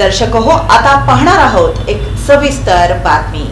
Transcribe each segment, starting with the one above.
दर्शक हो आता पाहणार आहोत एक सविस्तर बातमी.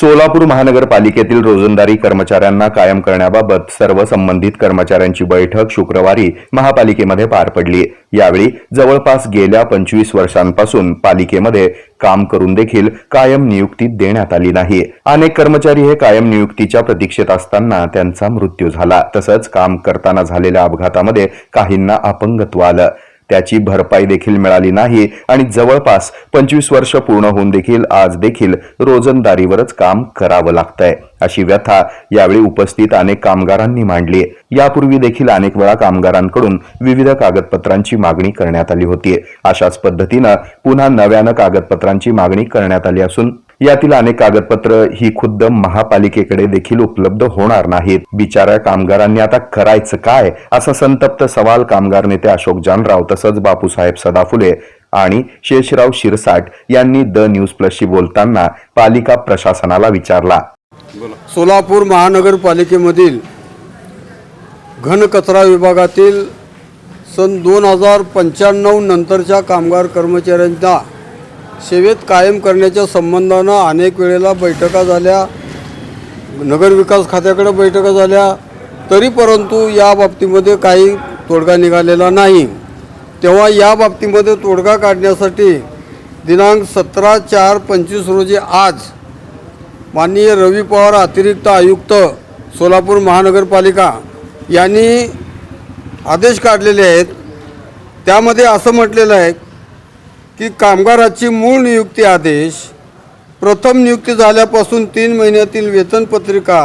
सोलापूर महानगरपालिकेतील रोजंदारी कर्मचाऱ्यांना कायम करण्याबाबत सर्व संबंधित कर्मचाऱ्यांची बैठक शुक्रवारी महापालिकेमध्ये पार पडली. यावेळी जवळपास गेल्या पंचवीस वर्षांपासून पालिकेमध्ये काम करून देखील कायम नियुक्ती देण्यात आली नाही. अनेक कर्मचारी हे कायम नियुक्तीच्या प्रतीक्षेत असताना त्यांचा मृत्यू झाला. तसंच काम करताना झालेल्या अपघातामध्ये काहींना अपंगत्व आलं. त्याची भरपाई देखील मिळाली नाही आणि जवळपास पंचवीस वर्ष पूर्ण होऊन देखील आज देखील रोजंदारीवरच काम करावं लागतंय. अशी व्यथा यावेळी उपस्थित अनेक कामगारांनी मांडली. यापूर्वी देखील अनेक वेळा कामगारांकडून विविध कागदपत्रांची मागणी करण्यात आली होती. अशाच पद्धतीनं पुन्हा नव्यानं कागदपत्रांची मागणी करण्यात आली असून यातील अनेक कागदपत्र ही खुद्द महापालिकेकडे देखील उपलब्ध होणार नाहीत. बिचाऱ्या कामगारांनी आता करायचं काय? असा संतप्त सवाल कामगार नेते अशोक जानराव तसंच बापूसाहेब सदाफुले आणि शेषराव शिरसाट यांनी द न्यूज प्लसशी बोलताना पालिका प्रशासनाला विचारला. सोलापूर महानगरपालिकेमधील घनकचरा विभागातील सन दोन हजार पंच्याण्णव नंतरच्या कामगार कर्मचाऱ्यांचा सेवेत कायम करण्याच्या संबंधानं अनेक वेळेला बैठका झाल्या. नगरविकास खात्याकडे बैठका झाल्या. तरी परंतु या बाबतीमध्ये काही तोडगा निघालेला नाही. तेव्हा या बाबतीमध्ये तोडगा काढण्यासाठी दिनांक सतरा चार पंचवीस रोजी आज माननीय रवी पवार अतिरिक्त आयुक्त सोलापूर महानगरपालिका यांनी आदेश काढलेले आहेत. त्यामध्ये असं म्हटलेलं आहे की कामगाराची मूळ नियुक्ती आदेश प्रथम नियुक्ती झाल्यापासून तीन महिन्यातील वेतनपत्रिका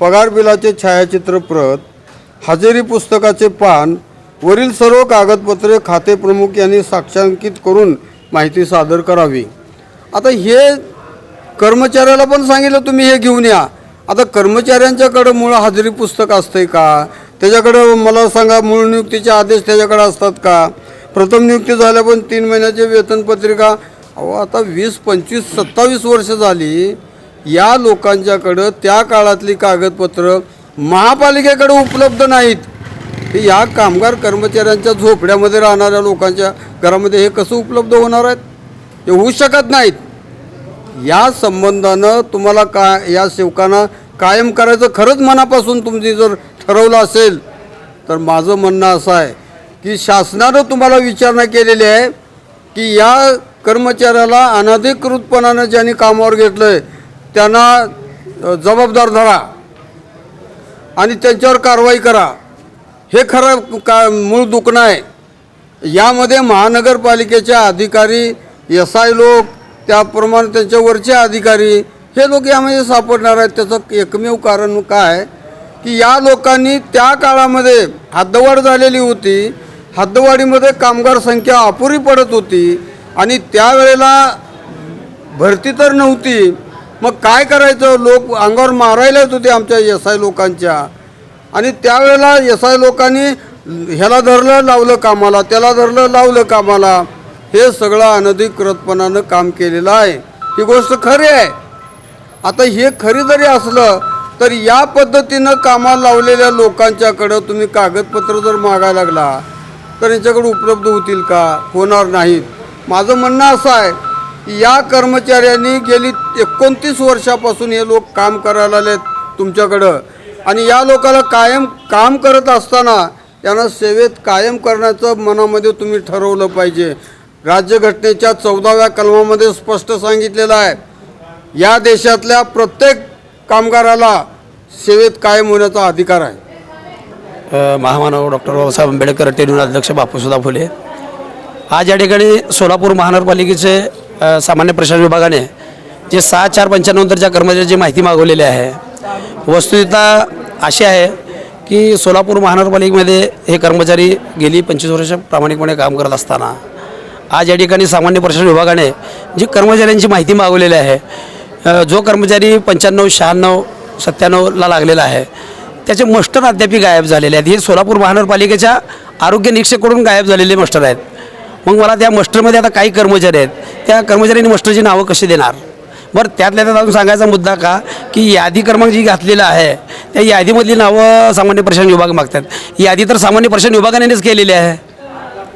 पगार बिलाचे छायाचित्र प्रत हजेरी पुस्तकाचे पान वरील सर्व कागदपत्रे खाते प्रमुख यांनी साक्षांकित करून माहिती सादर करावी. आता हे कर्मचाऱ्याला पण सांगितलं तुम्ही हे घेऊन या. आता कर्मचाऱ्यांच्याकडं मूळ हजेरी पुस्तक असतंय का? त्याच्याकडं मला सांगा मूळ नियुक्तीचे आदेश त्याच्याकडे असतात का? प्रथम नियुक्ती झाल्या पण तीन महिन्याचे वेतनपत्रिका अहो आता वीस पंचवीस सत्तावीस वर्ष झाली. या लोकांच्याकडं त्या काळातली कागदपत्र महापालिकेकडे उपलब्ध नाहीत. या कामगार कर्मचाऱ्यांच्या झोपड्यामध्ये राहणाऱ्या लोकांच्या घरामध्ये हे कसं उपलब्ध होणार आहेत? हे होऊ शकत नाहीत. या संबंधानं तुम्हाला का या सेवकांना कायम करायचं खरंच मनापासून तुमची जर ठरवलं असेल तर माझं म्हणणं असं आहे की शासनानं तुम्हाला विचारणा केलेली आहे की या कर्मचाऱ्याला अनधिकृतपणानं ज्यांनी कामावर घेतलं आहे त्यांना जबाबदार धरा आणि त्यांच्यावर कारवाई करा. हे खरं का मूळ दुखणं आहे. यामध्ये महानगरपालिकेच्या अधिकारी एस आय लोक त्याप्रमाणे त्यांच्यावरचे अधिकारी हे लोक यामध्ये सापडणार आहेत. त्याचं एकमेव कारण काय की या लोकांनी त्या काळामध्ये हद्दवाढ झालेली होती. हद्दवाढीमध्ये कामगार संख्या अपुरी पडत होती आणि त्यावेळेला भरती तर नव्हती. मग काय करायचं? लोक अंगावर मारायला येत होते आमच्या एस आय लोकांच्या. आणि त्यावेळेला एस आय लोकांनी ह्याला धरलं लावलं कामाला त्याला धरलं लावलं कामाला. हे सगळं अनधिकृतपणानं काम केलेलं आहे. ही गोष्ट खरी आहे. आता हे खरी जरी असलं तर या पद्धतीनं कामाला लावलेल्या लोकांच्याकडं तुम्ही कागदपत्र जर मागायला लागला तर यांच्याकडे उपलब्ध होतील का? होणार नाहीत. माझं म्हणणं असं आहे की या कर्मचाऱ्यांनी गेली एकोणतीस वर्षापासून हे लोक काम करायला आलेत तुमच्याकडं. आणि या लोकाला कायम काम करत असताना त्यांना सेवेत कायम करण्याचं मनामध्ये तुम्ही ठरवलं पाहिजे. राज्यघटनेच्या चौदाव्या कलमामध्ये स्पष्ट सांगितलेलं आहे. या देशातल्या प्रत्येक कामगाराला सेवेत कायम होण्याचा अधिकार आहे. महामानव डॉक्टर बाबासाहेब आंबेडकर टेन्यून अध्यक्ष बापूसुधा फुले. आज या ठिकाणी सोलापूर महानगरपालिकेचे सामान्य प्रशासन विभागाने जे सहा चार पंच्याण्णवनंतरच्या कर्मचाऱ्यांची माहिती मागवलेली आहे. वस्तुतः अशी आहे की सोलापूर महानगरपालिकेमध्ये हे कर्मचारी गेली पंचवीस वर्ष प्रामाणिकपणे काम करत असताना. आज या ठिकाणी सामान्य प्रशासन विभागाने जी कर्मचाऱ्यांची माहिती मागवलेली आहे जो कर्मचारी पंच्याण्णव शहाण्णव सत्त्याण्णवला लागलेला आहे त्याचे मस्टर अद्यापी गायब झालेले आहेत. हे सोलापूर महानगरपालिकेच्या आरोग्य निरीक्षकडून गायब झालेले मस्टर आहेत. मग मला त्या मस्टरमध्ये आता काही कर्मचारी आहेत. त्या कर्मचाऱ्यांनी मस्टरची नावं कशी देणार? बरं त्यातल्या त्यात अजून सांगायचा मुद्दा का की यादी क्रमांक जी घातलेला आहे त्या यादीमधली नावं सामान्य प्रशासन विभाग मागतात. यादी तर सामान्य प्रशासन विभागानेच केलेली आहे.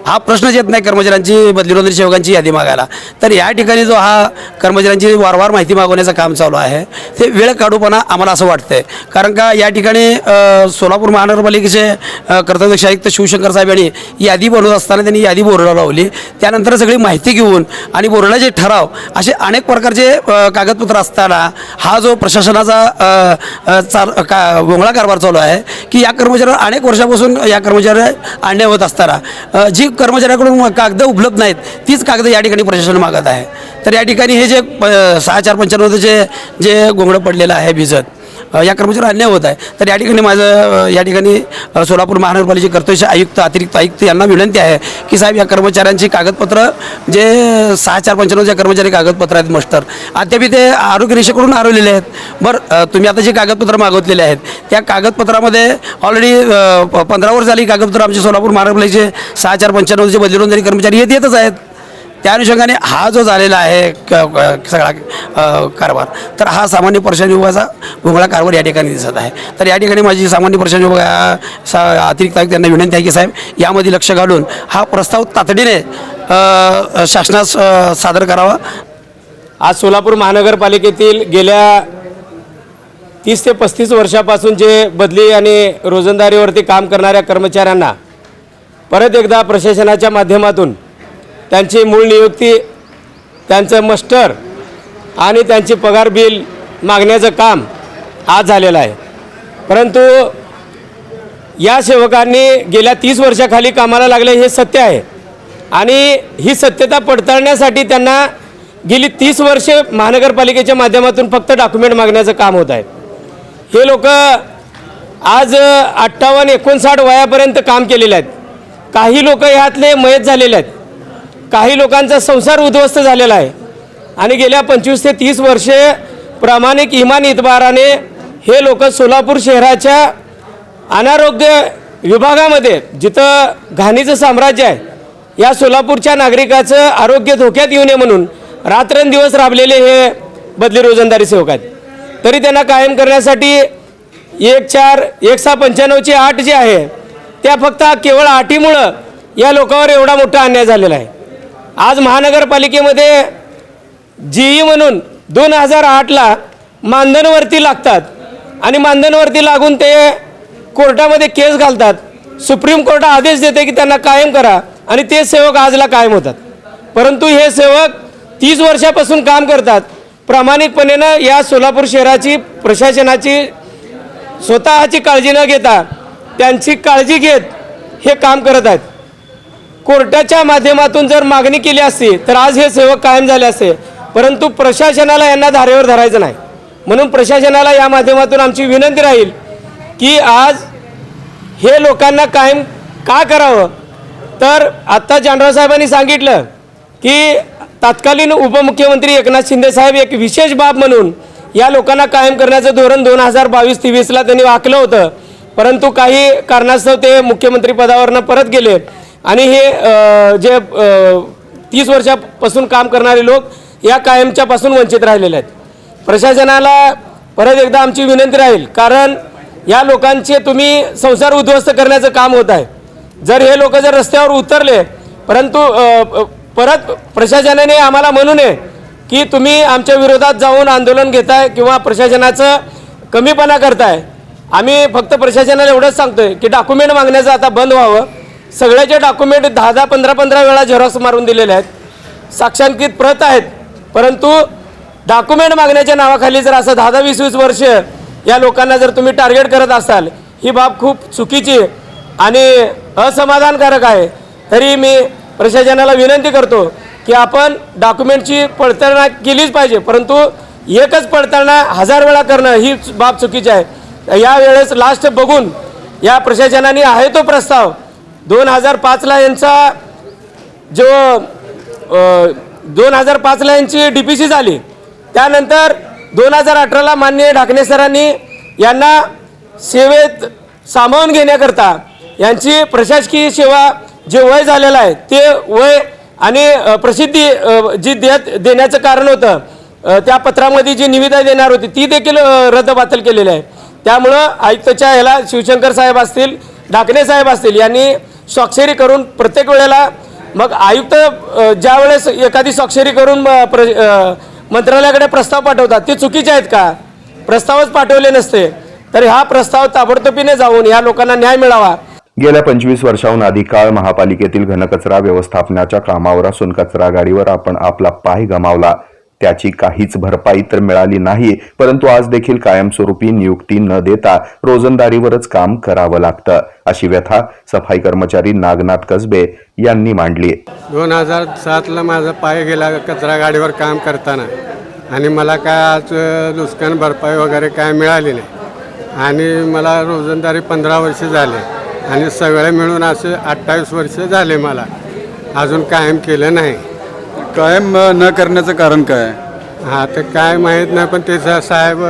हा प्रश्नच येत नाही कर्मचाऱ्यांची बदली. नोंदणी सेवकांची यादी मागायला. तर या ठिकाणी जो हा कर्मचाऱ्यांची वारंवार माहिती मागवण्याचं काम चालू आहे ते वेळ काढूपणा आम्हाला असं वाटतंय. कारण का या ठिकाणी सोलापूर महानगरपालिकेचे कर्तव्यक्ष आयुक्त शिवशंकर साहेब यांनी यादी बनवत असताना त्यांनी यादी बोर्डाला लावली. त्यानंतर सगळी माहिती घेऊन आणि बोर्डाचे ठराव असे अनेक प्रकारचे कागदपत्र असताना हा जो प्रशासनाचा चाल का भोंगळा कारभार चालू आहे की या कर्मचाऱ्यांवर अनेक वर्षापासून या कर्मचाऱ्या आणण्या होत असताना जी जी कर्मचाऱ्याकडून कागद उपलब्ध नाहीत तीच कागद या ठिकाणी प्रशासन मागत आहे. तर या ठिकाणी हे जे प- सहा चार पंच्याण्णवचे जे जे गोंगडं पडलेलं आहे भिजत या कर्मचाऱ्यांवर अन्याय होत आहे. तर या ठिकाणी माझं या ठिकाणी सोलापूर महानगरपालिकेचे कर्तव्य आयुक्त अतिरिक्त आयुक्त यांना विनंती आहे की साहेब या कर्मचाऱ्यांची कागदपत्र जे सहा चार पंच्याण्णवच्या कर्मचारी कागदपत्र आहेत मस्टर अद्याप ते आरोग्य रेषेकडून हरवलेले आहेत. बरं तुम्ही आता जे कागदपत्र मागवलेले आहेत त्या कागदपत्रामध्ये ऑलरेडी पंधरा वर्ष झाली कागदपत्र आमचे सोलापूर महानगरपालिकेचे सहा चार पंच्याण्णवचे बदलून जरी कर्मचारी येत येतच आहेत. त्या अनुषंगाने हा जो झालेला आहे क- सगळा कारभार तर हा सामान्य प्रशासन विभागाचा भोंगळा कारभार या ठिकाणी दिसत आहे. तर या ठिकाणी माझी सामान्य प्रशासन विभागा सा अतिरिक्त आयुक्त यांना विनंती आहे की साहेब यामध्ये लक्ष घालून हा प्रस्ताव तातडीने शासनास सादर करावा. आज सोलापूर महानगरपालिकेतील गेल्या तीस ते पस्तीस वर्षापासून जे बदली आणि रोजंदारीवरती काम करणाऱ्या कर्मचाऱ्यांना परत एकदा प्रशासनाच्या माध्यमातून त्यांची मूळ नियुक्ती त्यांचं मस्टर आणि त्यांची पगार बिल मागण्याचं काम आज झालेलं आहे. परंतु या सेवकांनी गेल्या तीस वर्षाखाली कामाला लागले हे सत्य आहे. आणि ही सत्यता पडताळण्यासाठी त्यांना गेली तीस वर्षे महानगरपालिकेच्या माध्यमातून फक्त डॉक्युमेंट मागण्याचं काम होत आहे. हे लोक आज अठ्ठावन्न एकोणसाठ वयापर्यंत काम केलेले आहेत. काही लोक ह्यातले मयत झालेले आहेत. काही लोकांचा संसार उद्ध्वस्त झालेला आहे. आणि गेल्या पंचवीस ते तीस वर्षे प्रामाणिक इमान इतबाराने हे लोक सोलापूर शहराच्या अनारोग्य विभागामध्ये जिथं घाणीचं साम्राज्य आहे या सोलापूरच्या नागरिकाचं आरोग्य धोक्यात येऊ नये म्हणून रात्रंदिवस राबलेले हे बदली रोजंदारी सेवक आहेत. तरी त्यांना कायम करण्यासाठी एक चार एक सहा पंच्याण्णवची आठ जी आहे त्या फक्त केवळ आठीमुळं या लोकांवर एवढा मोठा अन्याय झालेला आहे. आज महानगरपालिकेमध्ये जी ई म्हणून दोन हजार आठला मानधनवरती लागतात. आणि मानधनवरती लागून ते कोर्टामध्ये केस घालतात. सुप्रीम कोर्ट आदेश देते की त्यांना कायम करा आणि ते सेवक आजला कायम होतात. परंतु हे सेवक तीस वर्षापासून काम करतात. प्रामाणिकपणेनं या सोलापूर शहराची प्रशासनाची स्वतःची काळजी न घेता त्यांची काळजी घेत हे काम करत आहेत. कोर्टाच्या माध्यमातून जर मागणी केली असती तर आज हे सेवक कायम झाले असते. परंतु प्रशासनाला यांना धारेवर धरायचं नाही. म्हणून प्रशासनाला या माध्यमातून आमची विनंती राहील की आज हे लोकांना कायम का करावं? तर आत्ता जानराव साहेबांनी सांगितलं की तत्कालीन उपमुख्यमंत्री एकनाथ शिंदे साहेब एक विशेष बाब म्हणून या लोकांना कायम करण्याचं धोरण दोन हजार बावीस तेवीसला त्यांनी आखलं होतं. परंतु काही कारणास्तव ते मुख्यमंत्री पदावरनं परत गेले. आणि हे जे तीस वर्षापासून काम करणारे लोक या कायमच्यापासून वंचित राहिलेले आहेत. प्रशासनाला परत एकदा आमची विनंती राहील कारण या लोकांचे तुम्ही संसार उद्ध्वस्त करण्याचं काम होत आहे. जर हे लोक जर रस्त्यावर उतरले परंतु परत प्रशासनाने आम्हाला म्हणू नये की तुम्ही आमच्या विरोधात जाऊन आंदोलन घेताय किंवा प्रशासनाचं कमीपणा करताय. आम्ही फक्त प्रशासनाला एवढंच सांगतोय की डॉक्युमेंट मागण्याचं आता बंद व्हावं. सगळ्याचे डॉक्युमेंट दहा दहा पंधरा पंधरा वेळा झेरॉक्स मारून दिलेले आहेत. साक्षांकित प्रत आहेत. परंतु डॉक्युमेंट मागण्याच्या नावाखाली जर असं दहा दहा वीस वीस वर्ष या लोकांना जर तुम्ही टार्गेट करत असाल ही बाब खूप चुकीची आणि असमाधानकारक आहे. तरी मी प्रशासनाला विनंती करतो की आपण डॉक्युमेंटची पडताळणा केलीच पाहिजे. परंतु एकच पडताळणा हजार वेळा करणं ही बाब चुकीची आहे. यावेळेस लास्ट बघून या प्रशासनाने आहे तो प्रस्ताव. दोन हजार पाचला यांचा जो दोन हजार पाचला यांची डी पी सी झाली. त्यानंतर दोन हजार अठराला माननीय ढाकणे सरांनी यांना सेवेत सामावून घेण्याकरता यांची प्रशासकीय सेवा जे वय झालेलं आहे ते वय आणि प्रसिद्धी जी देत देण्याचं कारण होतं त्या पत्रामध्ये जी निविदा देणार होती ती देखील रद्दबातल केलेली आहे. त्यामुळं आयुक्तच्या ह्याला शिवशंकर साहेब असतील ढाकणे साहेब असतील यांनी स्वाक्षरी करून प्रत्येक वेळेला मग आयुक्त ज्यावेळेस ज्या वेळेस एखादी स्वाक्षरी करून प्र मंत्रालयाकडे प्रस्ताव पाठवतात ते चुकीचे आहेत का? प्रस्तावच पाठवले नसते. तर हा प्रस्ताव ताबडतोबीने जाऊन या लोकांना न्याय मिळावा. गेल्या पंचवीस वर्षाहून अधिक काळ महापालिकेतील घनकचरा व्यवस्थापनाच्या कामावर असून कचरा गाडीवर आपण आपला पाय गमावला. त्याची काहीच भरपाई तर मिळाली नाही परंतु आज देखील कायमस्वरूपी नियुक्ती न देता रोजंदारीवरच काम करावं लागतं अशी व्यथा सफाई कर्मचारी नागनाथ कसबे यांनी मांडली. दोन हजार सातला माझा पाय गेला कचरा गाडीवर काम करताना आणि मला काय आज नुकसान भरपाई वगैरे काय मिळाली नाही. आणि मला रोजंदारी पंधरा वर्ष झाले आणि सगळे मिळून असे अठ्ठावीस वर्ष झाले मला. अजून कायम केलं नाही. कायम अ, न करण्याचं कारण काय? हा ते काय माहीत नाही पण ते सा- साहेब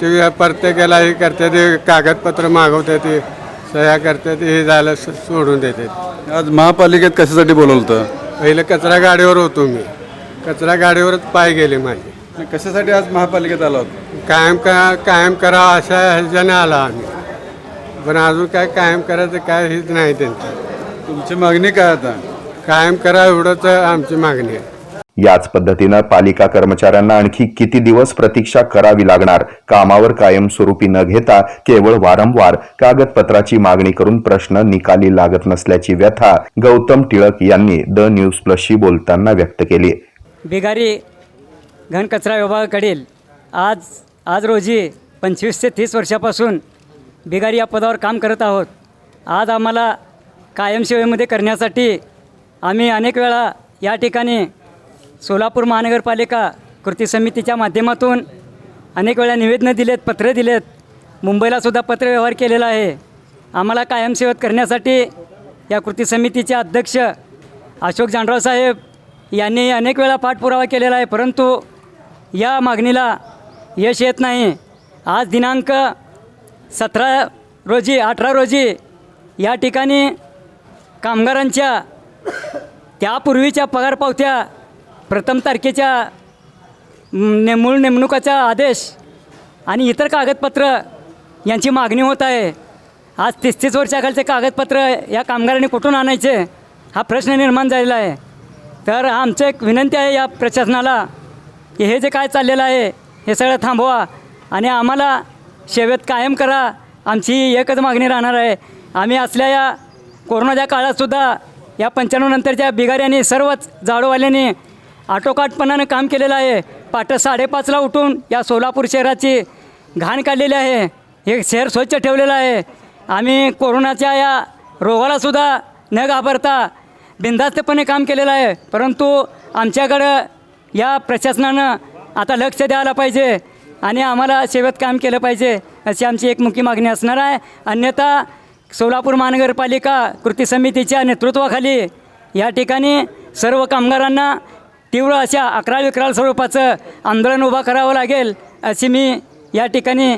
ते प्रत्येकाला हे करते ते कागदपत्र मागवते ते सह्या करते ते हे झालं स- सोडून देते आज महापालिकेत कशासाठी बोलवलं होतं पहिले कचरा गाडीवर होतो मी. कचरा गाडीवरच पाय गेले माझे. कशासाठी आज महापालिकेत आला होता? कायम का कायम करावं अशा ह्याच्याने आला आम्ही. पण अजून काय कायम करायचं काय हेच नाही त्यांचं. तुमची मागणी काय आता? कायम करा एवढंच आमची मागणी आहे. याच पद्धतीनं पालिका कर्मचाऱ्यांना आणखी किती दिवस प्रतीक्षा करावी लागणार? कामावर कायमस्वरूपी न घेता केवळ वारंवार कागदपत्राची मागणी करून प्रश्न निकाली लागत नसल्याची व्यथा गौतम टिळक यांनी द न्यूज प्लसशी बोलताना व्यक्त केली. बिगारी घनकचरा विभागाकडील आज आज रोजी पंचवीस ते तीस वर्षापासून बिगारी या पदावर काम करत आहोत. आज आम्हाला कायमसेवेमध्ये करण्यासाठी आम्ही अनेक वेळा या ठिकाणी सोलापूर महानगरपालिका कृती समितीच्या माध्यमातून अनेक वेळा निवेदनं दिलेत पत्र दिलेत. मुंबईलासुद्धा पत्रव्यवहार केलेला आहे. आम्हाला कायमसेवत करण्यासाठी या कृती समितीचे अध्यक्ष अशोक जांडराव साहेब यांनी अनेक वेळा पाठपुरावा केलेला आहे परंतु या मागणीला यश येत नाही. आज दिनांक सतरा रोजी अठरा रोजी या ठिकाणी कामगारांच्या त्यापूर्वीच्या पगार पावत्या प्रथम तारखेच्या ने मूळ नेमणुकाचा आदेश आणि इतर कागदपत्र यांची मागणी होत आहे. आज तीस तीस वर्षाखालचे कागदपत्र या कामगारांनी कुठून आणायचे हा प्रश्न निर्माण झालेला आहे. तर आमचं एक विनंती आहे या प्रशासनाला की हे जे काय चाललेलं आहे हे सगळं थांबवा आणि आम्हाला सेवेत कायम करा. आमची एकच मागणी राहणार आहे. आम्ही असल्या या कोरोनाच्या काळातसुद्धा या पंच्याण्णवनंतरच्या बिगाऱ्याने सर्वच जाडोवाल्याने आटोकाटपणानं काम केलेलं आहे. पाट साडेपाचला उठून या सोलापूर शहराची घाण काढलेली आहे. हे शहर स्वच्छ ठेवलेलं आहे. आम्ही कोरोनाच्या या रोगालासुद्धा न घाबरता बिनधास्तपणे काम केलेलं आहे. परंतु आमच्याकडं या प्रशासनानं आता लक्ष द्यायला पाहिजे आणि आम्हाला सेवेत काम केलं पाहिजे अशी आमची एक मुख्य मागणी असणार आहे. अन्यथा सोलापूर महानगरपालिका कृती समितीच्या नेतृत्वाखाली या ठिकाणी सर्व कामगारांना तीव्र अशा अकरा विकराल स्वरूपाचं आंदोलन उभा करावं लागेल अशी मी या ठिकाणी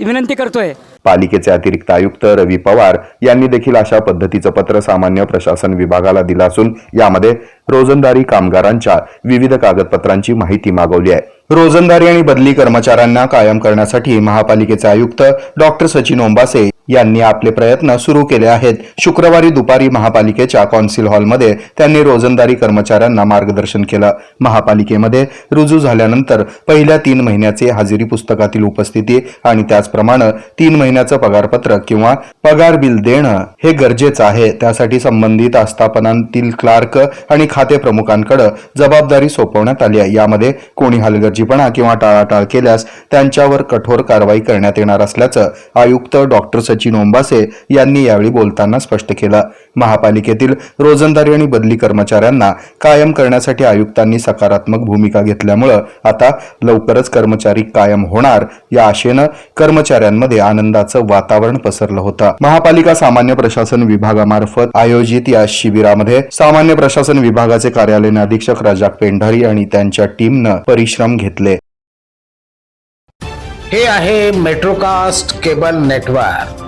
विनंती करतोय. पालिकेचे अतिरिक्त आयुक्त रवी पवार यांनी देखील अशा पद्धतीचं पत्र सामान्य प्रशासन विभागाला दिलं असून यामध्ये रोजंदारी कामगारांच्या विविध कागदपत्रांची माहिती मागवली आहे. रोजंदारी आणि बदली कर्मचाऱ्यांना कायम करण्यासाठी महापालिकेचे आयुक्त डॉक्टर सचिन ओंबासे यांनी आपले प्रयत्न सुरू केले आहेत. शुक्रवारी दुपारी महापालिकेच्या कौन्सिल हॉलमध्ये त्यांनी रोजंदारी कर्मचाऱ्यांना मार्गदर्शन केलं. महापालिकेमध्ये रुजू झाल्यानंतर पहिल्या तीन महिन्याचे हजेरी पुस्तकातील उपस्थिती आणि त्याचप्रमाणे तीन महिन्याचं पगारपत्र किंवा पगार बिल देणं हे गरजेचं आहे. त्यासाठी संबंधित आस्थापनांतील क्लार्क आणि खाते प्रमुखांकडे जबाबदारी सोपवण्यात आली आहे. यामध्ये कोणी हलगर्जीपणा किंवा टाळाटाळ केल्यास त्यांच्यावर कठोर कारवाई करण्यात येणार असल्याचं आयुक्त डॉक्टर सचिन ओंबासे यांनी यावेळी बोलताना स्पष्ट केलं. महापालिकेतील रोजंदारी आणि बदली कर्मचाऱ्यांना कायम करण्यासाठी आयुक्तांनी सकारात्मक भूमिका घेतल्यामुळं आता लवकरच कर्मचारी कायम होणार या आशेनं कर्मचाऱ्यांमध्ये आनंदाचं वातावरण पसरलं होतं. महापालिका सामान्य प्रशासन विभागामार्फत आयोजित या शिबिरामध्ये सामान्य प्रशासन विभागाचे कार्यालयीन अधीक्षक राजा पेंढारी आणि त्यांच्या टीमनं परिश्रम घेतले. हे आहे मेट्रोकास्ट केबल नेटवर्क.